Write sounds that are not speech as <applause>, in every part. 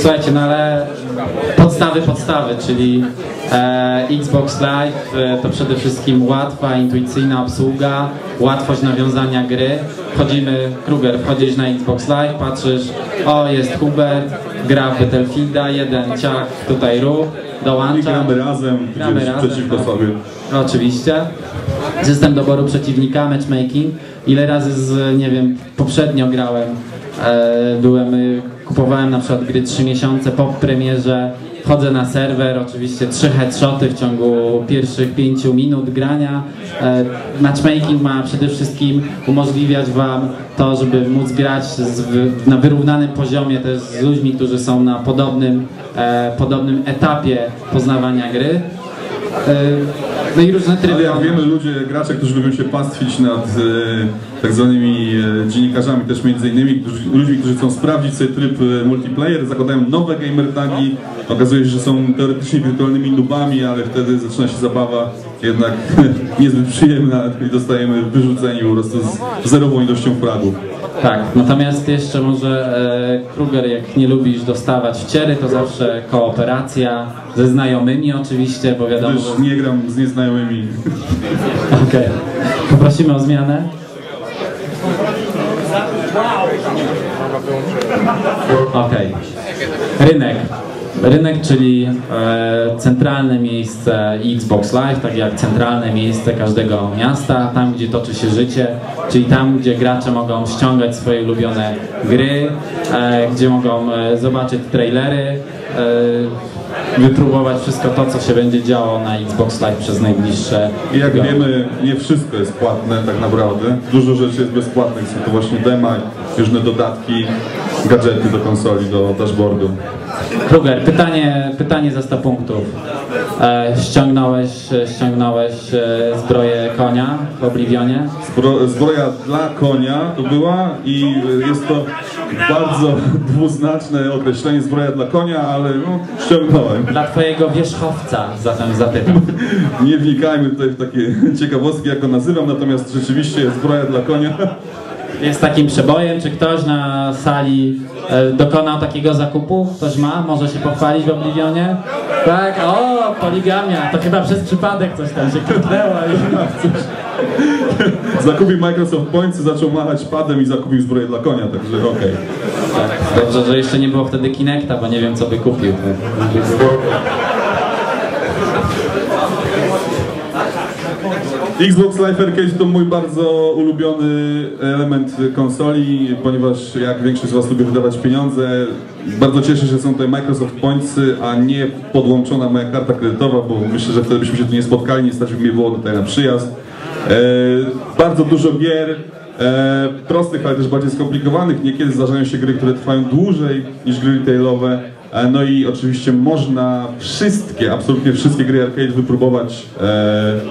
Słuchajcie, no ale podstawy, podstawy, czyli e, Xbox Live e, to przede wszystkim łatwa, intuicyjna obsługa, łatwość nawiązania gry. Wchodzimy, Kruger, wchodzisz na Xbox Live, patrzysz, o jest Hubert, gra w Battlefielda, jeden ciach, tutaj ruch, I dołącza. gramy razem, Gramy razem, przeciwko tak. sobie. Oczywiście. System doboru przeciwnika, matchmaking. Ile razy z, nie wiem, poprzednio grałem, e, byłem, y, kupowałem na przykład gry 3 miesiące po premierze, wchodzę na serwer, oczywiście trzy headshoty w ciągu pierwszych 5 minut grania. E, matchmaking ma przede wszystkim umożliwiać Wam to, żeby móc grać z, na wyrównanym poziomie też z ludźmi, którzy są na podobnym, e, podobnym etapie poznawania gry. E, No i różne tryby. Ale jak wiemy, ludzie, gracze, którzy lubią się pastwić nad tak zwanymi e, dziennikarzami, też między innymi, którzy, ludźmi, którzy chcą sprawdzić sobie tryb e, multiplayer, zakładają nowe gamer tagi, okazuje się, że są teoretycznie wirtualnymi nubami, ale wtedy zaczyna się zabawa jednak <laughs> niezbyt przyjemna i dostajemy wyrzuceni po prostu z zerową ilością fragów. Tak, natomiast jeszcze może e, Kruger, jak nie lubisz dostawać wciery, to zawsze kooperacja ze znajomymi oczywiście, bo wiadomo, Też nie gram z nieznajomymi. <laughs> Okej. Poprosimy o zmianę. Okej. Rynek. Rynek, czyli e, centralne miejsce Xbox Live, tak jak centralne miejsce każdego miasta, tam gdzie toczy się życie, czyli tam gdzie gracze mogą ściągać swoje ulubione gry, e, gdzie mogą e, zobaczyć trailery, e, wypróbować wszystko to, co się będzie działo na Xbox Live przez najbliższe I jak wiemy, nie wszystko jest płatne tak naprawdę. Dużo rzeczy jest bezpłatnych, są to właśnie dema, różne dodatki, gadżety do konsoli, do dashboardu. Kruger, pytanie, pytanie za 100 punktów. E, ściągnąłeś, ściągnąłeś e, zbroję konia w Oblivionie? Zbro, zbroja dla konia to była i jest to bardzo dwuznaczne określenie zbroja dla konia, ale no, ściągnąłem. Dla twojego wierzchowca zatem zapytam. <laughs> Nie wnikajmy tutaj w takie ciekawostki, jak go nazywam, natomiast rzeczywiście zbroja dla konia. Jest takim przebojem, czy ktoś na sali e, dokonał takiego zakupu? Ktoś ma? Może się pochwalić w Oblivionie? Tak, o, poligamia, to chyba przez przypadek coś tam się kliknęło. i- Zakupił Microsoft Points, zaczął machać padem i zakupił zbroję dla konia, także okej. Tak, dobrze, że jeszcze nie było wtedy Kinecta, bo nie wiem co by kupił. Xbox Live Arcade to mój bardzo ulubiony element konsoli, ponieważ jak większość z Was lubi wydawać pieniądze, bardzo cieszę się, że są tutaj Microsoft Pointsy, a nie podłączona moja karta kredytowa, bo myślę, że wtedy byśmy się tu nie spotkali, nie stać by mnie było tutaj na przyjazd. E, bardzo dużo gier, e, prostych, ale też bardziej skomplikowanych. Niekiedy zdarzają się gry, które trwają dłużej niż gry retailowe. E, No i oczywiście można wszystkie, absolutnie wszystkie gry arcade wypróbować e,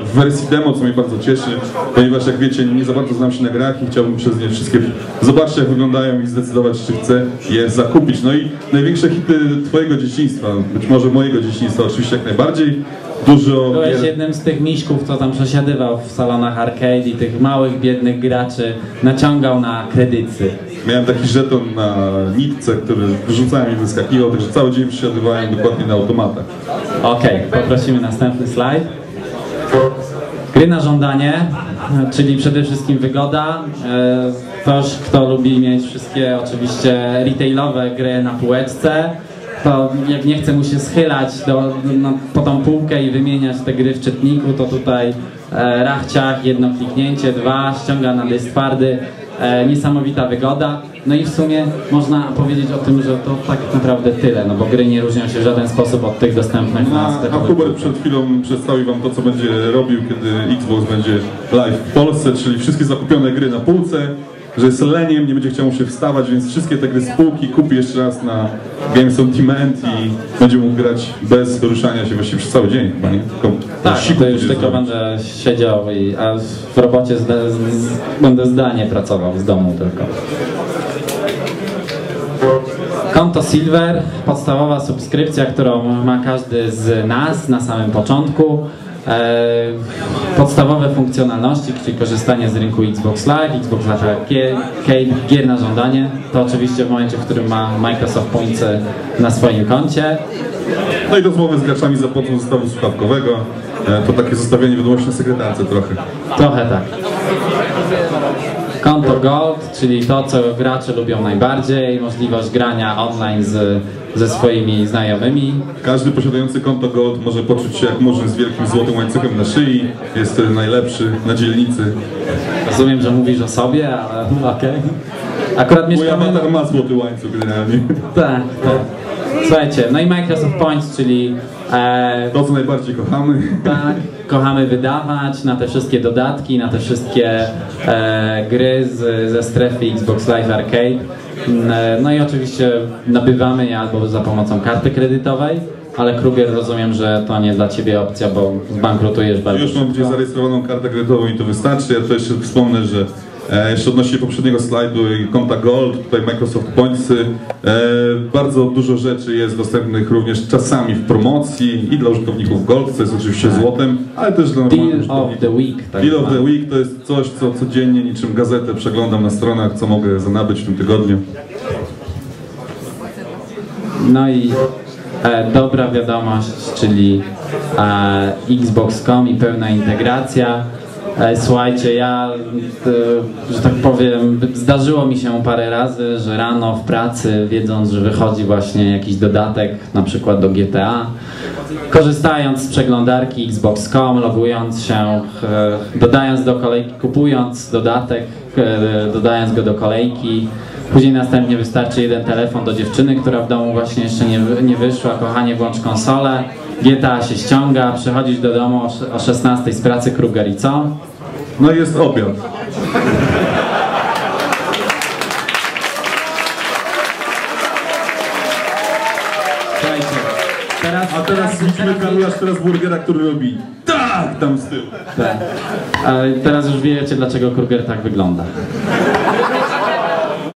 w wersji demo, co mnie bardzo cieszy, ponieważ jak wiecie, nie za bardzo znam się na grach i chciałbym przez nie wszystkie zobaczyć jak wyglądają i zdecydować, czy chcę je zakupić. No i największe hity twojego dzieciństwa, być może mojego dzieciństwa oczywiście jak najbardziej. Dużo Byłeś jednym z tych miśków, co tam przesiadywał w salonach arcade i tych małych, biednych graczy naciągał na kredycy. Miałem taki żeton na nitce, który wyrzucałem i wyskakiwał, także cały dzień przysiadywałem dokładnie na automatach. Okej, poprosimy następny slajd. Gry na żądanie, czyli przede wszystkim wygoda. E, Ktoś, kto lubi mieć wszystkie oczywiście retailowe gry na półeczce, to jak nie chce mu się schylać do, no, po tą półkę i wymieniać te gry w czytniku, to tutaj e, rachciach, jedno kliknięcie, dwa, ściąga na dysk twardy. E, niesamowita wygoda. No i w sumie można powiedzieć o tym, że to tak naprawdę tyle, no bo gry nie różnią się w żaden sposób od tych dostępnych na A, a Hubert przed chwilą przedstawił Wam to, co będzie robił, kiedy Xbox będzie live w Polsce, czyli wszystkie zakupione gry na półce, że jest leniem, nie będzie chciał mu się wstawać, więc wszystkie te gry z półki kupi jeszcze raz na Games on Demand i będzie mógł grać bez ruszania się właściwie przez cały dzień chyba, nie? Tylko Tak, siku to już tylko zrobić. będę siedział, i, a w robocie zda, z, z, będę zdalnie pracował z domu tylko. Konto Silver, podstawowa subskrypcja, którą ma każdy z nas na samym początku. E, podstawowe funkcjonalności, czyli korzystanie z rynku Xbox Live, Xbox Live Arcade, gier na żądanie. To oczywiście w momencie, w którym ma Microsoft Pointsy na swoim koncie. No i rozmowy z graczami za pomocą zestawu słuchawkowego. E, To takie zostawianie wiadomości na sekretarce trochę. Trochę tak. Konto Gold, czyli to, co gracze lubią najbardziej, możliwość grania online z, ze swoimi znajomymi. Każdy posiadający konto Gold może poczuć się jak murzyn z wielkim złotym łańcuchem na szyi. Jest najlepszy na dzielnicy. Rozumiem, że mówisz o sobie, ale <laughs> okej. Akurat Mój mieszkamy... awatar ma złoty łańcuch generalnie. Tak, tak. Słuchajcie, no i Microsoft Points, czyli e, To, co najbardziej kochamy. tak, kochamy wydawać na te wszystkie dodatki, na te wszystkie e, gry z, ze strefy Xbox Live Arcade. Mm, e, No i oczywiście nabywamy je albo za pomocą karty kredytowej, ale Kruger rozumiem, że to nie dla Ciebie opcja, bo zbankrutujesz bardzo Już mam gdzieś zarejestrowaną kartę kredytową i to wystarczy. Ja to jeszcze wspomnę, że jeszcze odnośnie poprzedniego slajdu i konta Gold, tutaj Microsoft Pointsy, e, bardzo dużo rzeczy jest dostępnych również czasami w promocji i dla użytkowników Gold, co jest oczywiście złotem, ale też dla normalnych Deal of the Week. Tak Deal of the Week to jest coś, co codziennie niczym gazetę przeglądam na stronach, co mogę zanabyć w tym tygodniu. No i e, dobra wiadomość, czyli e, Xbox.com i pełna integracja. E, słuchajcie, ja, e, że tak powiem, zdarzyło mi się parę razy, że rano w pracy, wiedząc, że wychodzi właśnie jakiś dodatek, na przykład do GTA, korzystając z przeglądarki Xbox.com, logując się, e, dodając do kolejki, kupując dodatek, dodając go do kolejki, Później następnie wystarczy jeden telefon do dziewczyny, która w domu właśnie jeszcze nie, nie wyszła. Kochanie, włącz konsolę. GTA się ściąga, przychodzisz do domu o, o 16 z pracy Kruger i co? No i jest obiad. Słuchajcie, teraz, A teraz widzimy Karolasz teraz burgera, który robi tak tam z tyłu. Tak. Ale teraz już wiecie, dlaczego Kruger tak wygląda.